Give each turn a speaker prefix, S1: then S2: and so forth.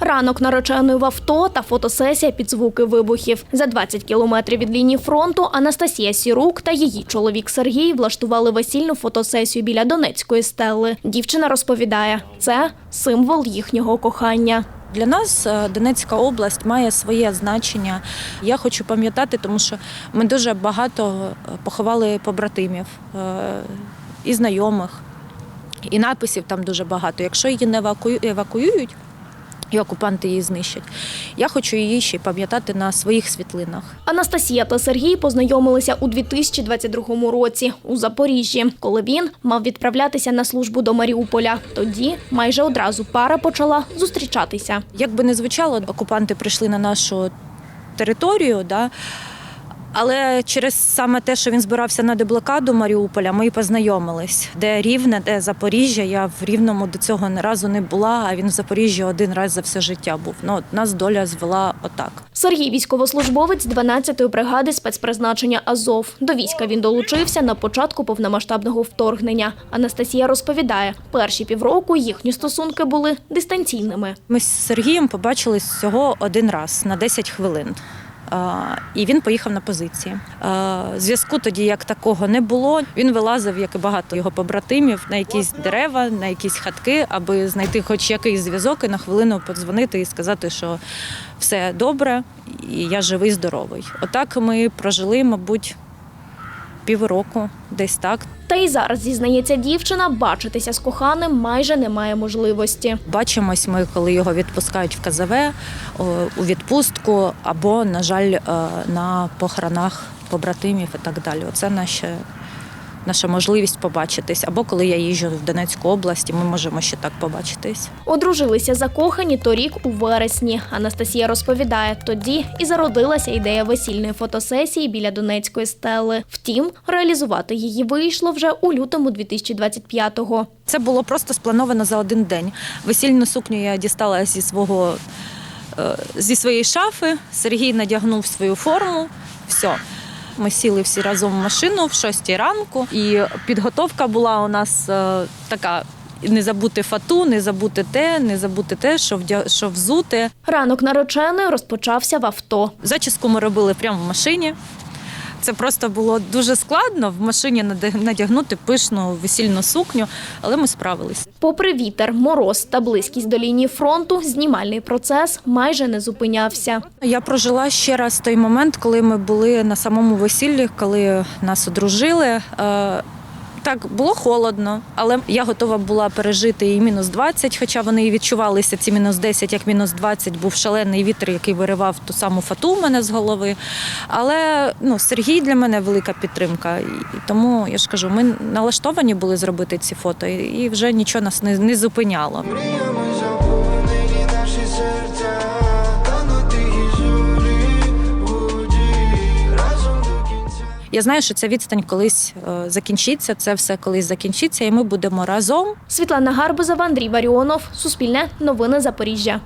S1: Ранок нареченої в авто та фотосесія під звуки вибухів. За 20 кілометрів від лінії фронту Анастасія Сірук та її чоловік Сергій влаштували весільну фотосесію біля Донецької стели. Дівчина розповідає, це символ їхнього кохання.
S2: Для нас е, Донецька область має своє значення. Я хочу пам'ятати, тому що ми дуже багато е, поховали побратимів е, і знайомих, і написів там дуже багато. Якщо її не евакуюють, і окупанти її знищать, я хочу її ще й пам'ятати на своїх світлинах.
S1: Анастасія та Сергій познайомилися у 2022 році у Запоріжжі, коли він мав відправлятися на службу до Маріуполя. Тоді майже одразу пара почала зустрічатися.
S2: Як би не звучало, окупанти прийшли на нашу територію, да, але через саме те, що він збирався на деблокаду Маріуполя, ми і познайомились. Де Рівне, де Запоріжжя. Я в Рівному до цього ні разу не була, а він в Запоріжжі один раз за все життя був. Ну, нас доля звела отак.
S1: Сергій військовослужбовець 12-ї бригади спецпризначення Азов. До війська він долучився на початку повномасштабного вторгнення. Анастасія розповідає, перші півроку їхні стосунки були дистанційними.
S2: Ми з Сергієм побачились всього один раз на 10 хвилин. І він поїхав на позиції. Зв'язку тоді як такого не було. Він вилазив, як і багато його побратимів, на якісь дерева, на якісь хатки, аби знайти хоч якийсь зв'язок і на хвилину подзвонити і сказати, що все добре, і я живий, здоровий. Отак ми прожили, мабуть, півроку, десь так.
S1: Та й зараз зізнається дівчина, бачитися з коханим майже немає можливості.
S2: Бачимось ми, коли його відпускають в КЗВ у відпустку, або, на жаль, е, на похоронах побратимів і так далі. Оце наша, наша можливість побачитись. Або коли я їжджу в Донецьку область, ми можемо ще так побачитись.
S1: Одружилися закохані торік у вересні. Анастасія розповідає, тоді і зародилася ідея весільної фотосесії біля Донецької стели. Втім, реалізувати її вийшло вже у лютому 2025-го.
S2: Це було просто сплановано за один день. Весільну сукню я дістала зі свого е, зі своєї шафи. Сергій надягнув свою форму. Все. Ми сіли всі разом в машину в 6 ранку, і підготовка була у нас е, така. Не забути фату, не забути те, не забути те, що вдя... що взути.
S1: Ранок нареченої розпочався в авто.
S2: Зачіску ми робили прямо в машині. Це просто було дуже складно в машині надягнути пишну весільну сукню, але ми справились.
S1: Попри вітер, мороз та близькість до лінії фронту, знімальний процес майже не зупинявся.
S2: Я прожила ще раз той момент, коли ми були на самому весіллі, коли нас одружили. Так, було холодно, але я готова була пережити і мінус 20, хоча вони і відчувалися ці мінус 10, як мінус 20, був шалений вітер, який виривав ту саму фату у мене з голови. Але ну, Сергій для мене велика підтримка. І тому я ж кажу, ми налаштовані були зробити ці фото, і і вже нічого нас не, не зупиняло. Я знаю, що ця відстань колись е, закінчиться, це все колись закінчиться, і ми будемо разом.
S1: Світлана Гарбузова, Андрій Варіонов, Суспільне, Новини Запоріжжя.